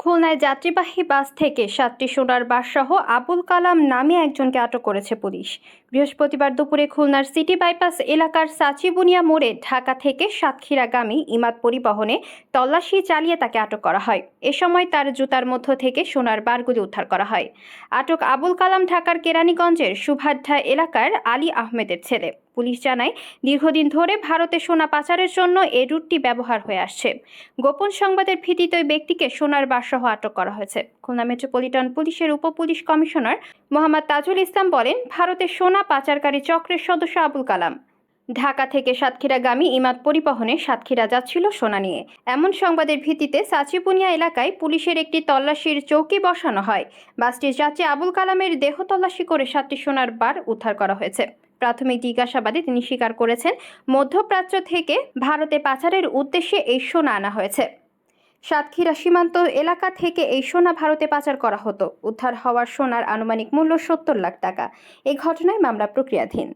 খুলনায় যাত্রীবাহী বাস থেকে সাতটি সোনার বাসসহ আবুল কালাম নামে একজনকে আটক করেছে পুলিশ। বৃহস্পতিবার দুপুরে খুলনার সিটি বাইপাস এলাকার সাচিবুনিয়া মোড়ে ঢাকা থেকে সাতক্ষীরাগামী ইমাদ পরিবহনে তল্লাশি চালিয়ে তাকে আটক করা হয়। এ সময় তার জুতার মধ্য থেকে সোনার বারগুলি উদ্ধার করা হয়। আটক আবুল কালাম ঢাকার কেরানীগঞ্জের সুভাড্ডা এলাকার আলী আহমেদের ছেলে। পুলিশ জানায়, দীর্ঘদিন ধরে ভারতে সোনা পাচারের জন্য এই রুটটি ব্যবহার হয়ে আসছে। গোপন সংবাদের ভিত্তিতে ওই ব্যক্তিকে সোনার বাসসহ আটক করা হয়েছে। খুলনা মেট্রোপলিটন পুলিশের উপ পুলিশ কমিশনার মোহাম্মদ তাজুল ইসলাম বলেন ভারতের সোনা পাচারকারী চক্রের সদস্য আবুল কালাম। ঢাকা থেকে সাতক্ষীরাগামী ইমাদ পরিবহনে সাতক্ষীরা যাচ্ছিল সোনা নিয়ে। এমন সংবাদের ভিত্তিতে সাচিপুনিয়া এলাকায় পুলিশের একটি তল্লাশির চৌকি বসানো হয়। বাসটির যাত্রী আবুল কালামের দেহ তল্লাশি করে সাতটি সোনার বার উদ্ধার করা হয়েছে। প্রাথমিক জিজ্ঞাসাবাদে তিনি স্বীকার করেছেন, মধ্যপ্রাচ্য থেকে ভারতে পাচারের উদ্দেশ্যে এই সোনা আনা হয়েছে। সাতক্ষীরা সীমান্ত এলাকা থেকে এই সোনা ভারতে পাচার করা হতো। উদ্ধার হওয়ার সোনার আনুমানিক মূল্য সত্তর লাখ টাকা। এই ঘটনায় মামলা প্রক্রিয়াধীন।